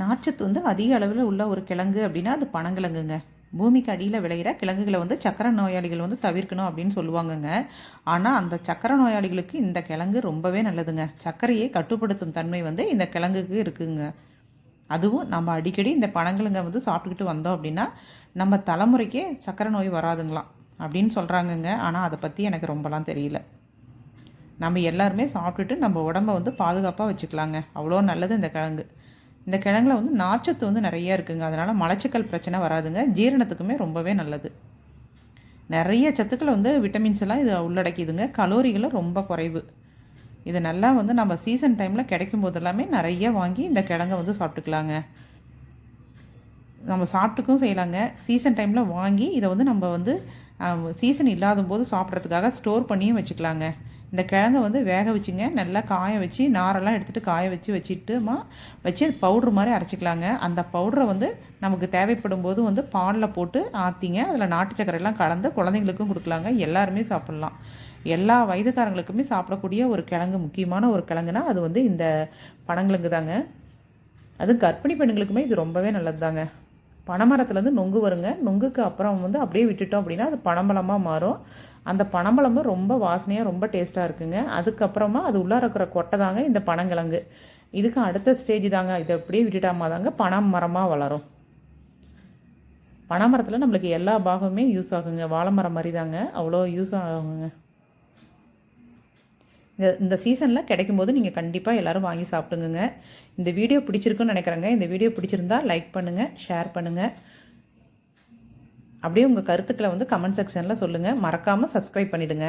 நார்ச்சத்து வந்து அதிக அளவில் உள்ள ஒரு கிழங்கு அப்படின்னா அது பனங்கிழங்குங்க. பூமிக்கு அடியில் விளையிற கிழங்குகளை வந்து சக்கரை நோயாளிகள் வந்து தவிர்க்கணும் அப்படின்னு சொல்லுவாங்கங்க. ஆனால் அந்த சக்கரை நோயாளிகளுக்கு இந்த கிழங்கு ரொம்பவே நல்லதுங்க. சர்க்கரையை கட்டுப்படுத்தும் தன்மை வந்து இந்த கிழங்குக்கு இருக்குங்க. அதுவும் நம்ம அடிக்கடி இந்த பனங்கிழங்க வந்து சாப்பிட்டுக்கிட்டு வந்தோம் அப்படின்னா நம்ம தலைமுறைக்கே சக்கரை நோய் வராதுங்களாம் அப்படின்னு சொல்கிறாங்கங்க ஆனால் அதை பற்றி எனக்கு ரொம்பலாம் தெரியல. நம்ம எல்லாருமே சாப்பிட்டுட்டு நம்ம உடம்ப வந்து பாதுகாப்பாக வச்சுக்கலாங்க. அவ்வளோ நல்லது இந்த கிழங்கு. இந்த கிழங்குல வந்து நார்ச்சத்து வந்து நிறைய இருக்குங்க. அதனால் மலச்சிக்கல் பிரச்சனை வராதுங்க. ஜீரணத்துக்குமே ரொம்பவே நல்லது. நிறைய சத்துக்களை வந்து விட்டமின்ஸ் எல்லாம் இது உள்ளடக்கிதுங்க. கலோரிகளும் ரொம்ப குறைவு. இது நல்லா வந்து நம்ம சீசன் டைமில் கிடைக்கும் போதெல்லாமே நிறைய வாங்கி இந்த கிழங்கை வந்து சாப்பிட்டுக்கலாங்க. நம்ம சாப்பிட்டுக்கும் செய்யலாங்க. சீசன் டைமில் வாங்கி இதை வந்து நம்ம வந்து சீசன் இல்லாத போது சாப்பிட்றதுக்காக ஸ்டோர் பண்ணியும் வச்சுக்கலாங்க. இந்த கிழங்கை வந்து வேக வச்சுங்க. நல்லா காய வச்சு நாரெல்லாம் எடுத்துகிட்டு காய வச்சு வச்சுட்டுமா வச்சு பவுட்ரு மாதிரி அரைச்சிக்கலாங்க. அந்த பவுட்ரை வந்து நமக்கு தேவைப்படும் போது வந்து பாலில் போட்டு ஆற்றிங்க அதில் நாட்டு சக்கரையெல்லாம் கலந்து குழந்தைங்களுக்கும் கொடுக்கலாங்க. எல்லாருமே சாப்பிட்லாம். எல்லா வயதுக்காரங்களுக்குமே சாப்பிடக்கூடிய ஒரு கிழங்கு முக்கியமான ஒரு கிழங்குனா அது வந்து இந்த பனங்கிழங்கு தாங்க அது கர்ப்பிணி பெண்களுக்குமே இது ரொம்பவே நல்லது தாங்க பனைமரத்துலேருந்து நொங்கு வருங்க. நொங்குக்கு அப்புறம் வந்து அப்படியே விட்டுட்டோம் அப்படின்னா அது பனம்பழமாக மாறும். அந்த பனம்பழமும் ரொம்ப வாசனையாக ரொம்ப டேஸ்ட்டாக இருக்குங்க. அதுக்கப்புறமா அது உள்ளார இருக்கிற கொட்டை தாங்க இந்த பனங்கிழங்கு. இதுக்கு அடுத்த ஸ்டேஜ் தாங்க. இதை அப்படியே விட்டுட்டாமா தாங்க பனம் மரமாக வளரும். பனைமரத்தில் நம்மளுக்கு எல்லா பாகமுமே யூஸ் ஆகுங்க. வாழை மரம் மாதிரி தாங்க. அவ்வளோ யூஸ் ஆகுங்க. இந்த இந்த சீசனில் கிடைக்கும்போது நீங்கள் கண்டிப்பாக எல்லோரும் வாங்கி சாப்பிட்டுங்க இந்த வீடியோ பிடிச்சிருக்குன்னு நினைக்கிறேங்க. இந்த வீடியோ பிடிச்சிருந்தா லைக் பண்ணுங்கள் ஷேர் பண்ணுங்கள் அப்படியே உங்கள் கருத்துக்களை வந்து கமெண்ட் செக்ஷனில் சொல்லுங்கள் மறக்காமல் சப்ஸ்கிரைப் பண்ணிவிடுங்க